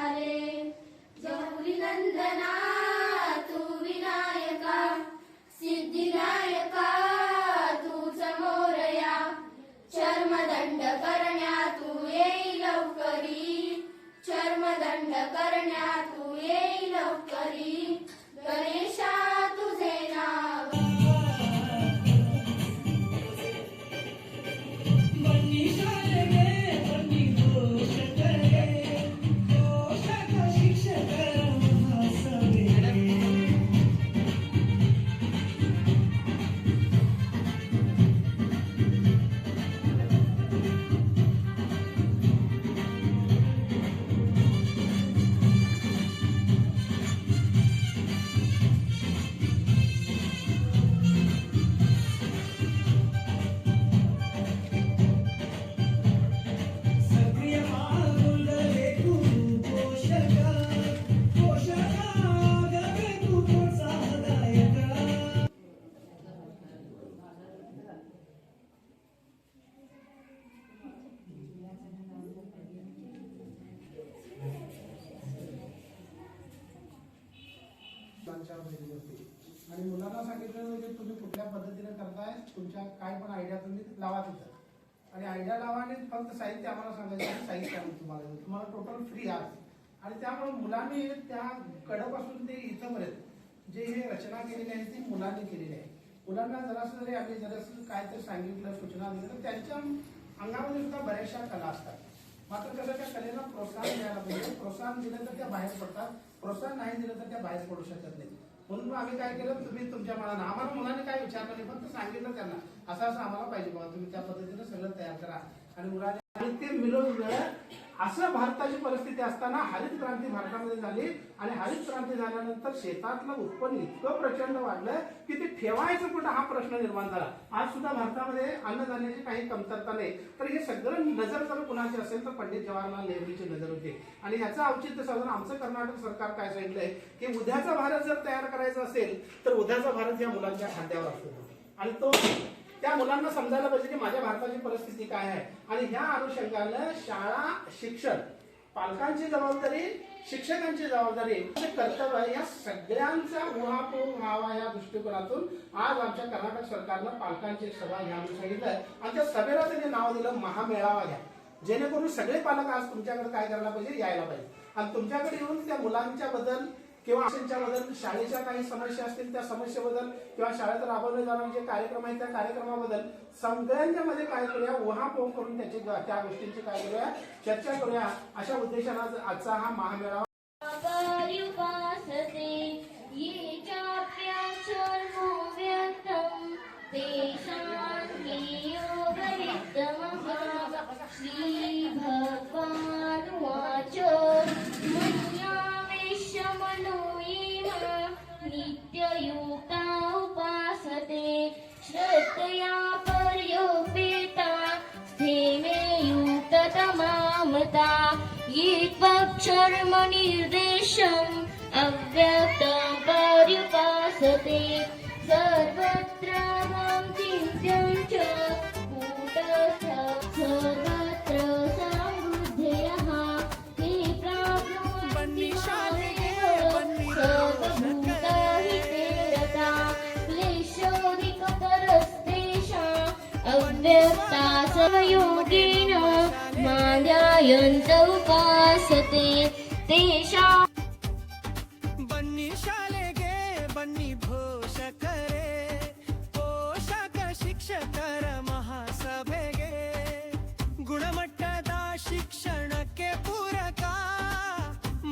आले गौरी नंदना आणि मुलांना सांगितलं म्हणजे तुम्ही कुठल्या पद्धतीने करताय तुमच्या काय पण आयडिया तुम्ही लावा तिथं. आणि आयडिया लावा आणि फक्त साहित्य आम्हाला सांगायचं साहित्य आम्ही तुम्हाला तुम्हाला टोटल फ्री आज आणि त्यामुळे मुलांनी त्या कडपासून ते इथंपर्यंत जे हे रचना केलेली आहे ती मुलांनी केलेली आहे. मुलांना जरासं जरी आम्ही जरासं काय तर सांगितलं सूचना दिल्या तर त्यांच्या अंगामध्ये सुद्धा बऱ्याचशा कला असतात. मात्र कसं त्या कलेला प्रोत्साहन द्यायला पाहिजे. प्रोत्साहन दिलं तर त्या बाहेर पडतात. प्रोत्साहन नाही दिलं तर त्या बाहेर पडू शकत नाही म्हणून आम्ही काय केलं तुम्ही तुमच्या मनानं आम्हाला मुलांनी काय विचारलं नाही फक्त सांगितलं त्यांना. असं असं आम्हाला पाहिजे बाबा तुम्ही त्या पद्धतीने सगळं तयार करा. आणि मुलांनी ते मिळवून असं भारताची परिस्थिती असताना हरित क्रांती भारतामध्ये झाली आणि हरित क्रांती झाल्यानंतर शेतातलं उत्पन्न इतकं प्रचंड वाढलं की ते ठेवायचं कुठं हा प्रश्न निर्माण झाला. आज सुद्धा भारतामध्ये अन्नधान्याची काही कमतरता नाही. तर हे सगळं नजर जर कुणाची असेल तर पंडित जवाहरलाल नेहरूची नजर होती. आणि याचं औचित्य साधून आमचं कर्नाटक सरकार काय सांगितलंय? की उद्याचा भारत जर तयार करायचा असेल तर उद्याचा भारत या मुलांच्या खांद्यावर असतो. आणि तो त्या मुलांना समजायला पाहिजे की माझ्या भारताची परिस्थिती काय आहे. आणि ह्या अनुषंगानं शाळा शिक्षण पालकांची जबाबदारी शिक्षकांची जबाबदारी कर्तव्य या सगळ्यांचा उहापोह व्हावा या दृष्टिकोनातून आज आमच्या कर्नाटक सरकारनं पालकांची एक सभा घ्या म्हणून सांगितलंय. आणि त्या सभेला त्यांनी नाव दिलं महामेळावा घ्या. जेणेकरून सगळे पालक आज तुमच्याकडे काय करायला पाहिजे? यायला पाहिजे. आणि तुमच्याकडे येऊन त्या मुलांच्या बद्दल किंवा बद्दल शाळेच्या काही समस्या असतील त्या समस्येबद्दल किंवा शाळेत राबवले जाणारे जे म्हणजे कार्यक्रम आहेत त्या कार्यक्रमाबद्दल सगळ्यांच्या मध्ये काय करूया उहापोह करून त्याची त्या गोष्टींची काय करूया चर्चा करूया अशा उद्देशानं आजचा हा महामेळावा ये त्वक्षर्म निर्देशम् अव्यक्तं पर्युपासते सर्वत्र मां चिन्त्यं क्लेशोऽधिकतरस्तेषाम् अव्यक्ता समयोगेन माध्यायन्त उपासते तेषां ಬನ್ನಿ ಶಾಲೆಗೆ ಬನ್ನಿ ಪೋಷಕರೇ ಪೋಷಕ ಶಿಕ್ಷಕರ ಮಹಾಸಭೆಗೆ ಗುಣಮಟ್ಟದ ಶಿಕ್ಷಣಕ್ಕೆ ಪೂರಕ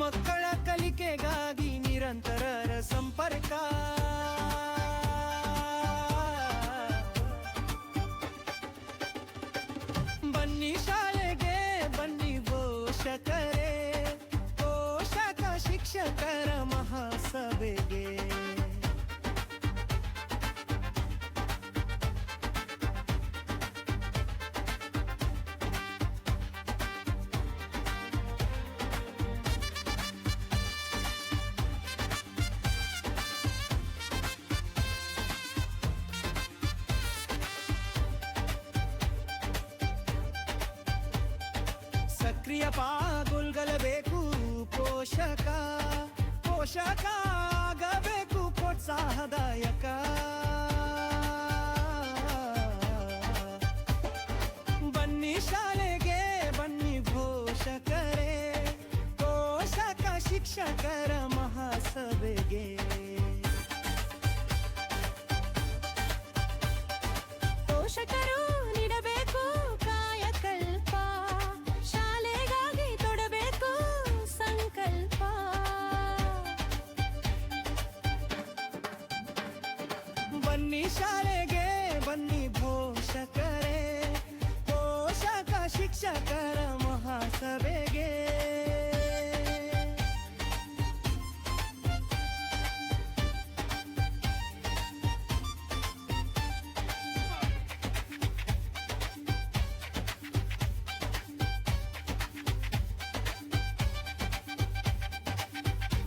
ಮಕ್ಕಳ ಕಲಿಕೆಗಾಗಿ ನಿರಂತರ ಸಂಪರ್ಕ ಶಿಕ್ಷಕರ ಮಹಾಸಭೆಗೆ. ಸಕ್ರಿಯ ಪಾಲ್ಗೊಳ್ಳಬೇಕು ಪೋಷಕ ಪೋಷಕ ಆಗಬೇಕು ಪ್ರೋತ್ಸಾಹದಾಯಕ ಬನ್ನಿ ಶಾಲೆಗೆ ಬನ್ನಿ ಪೋಷಕರೇ ಪೋಷಕ ಶಿಕ್ಷಕರ ಬನ್ನಿ ಶಾಲೆಗೆ ಬನ್ನಿ ಪೋಷಕರೇ ಪೋಷಕ ಶಿಕ್ಷಕರ ಮಹಾಸಭೆಗೆ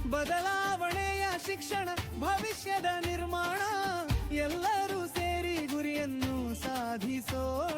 ಬದಲಾವಣೆಯ ಶಿಕ್ಷಣ ಭವಿಷ್ಯದ ನಿರ್ಮಾಣ ಎಲ್ಲ তো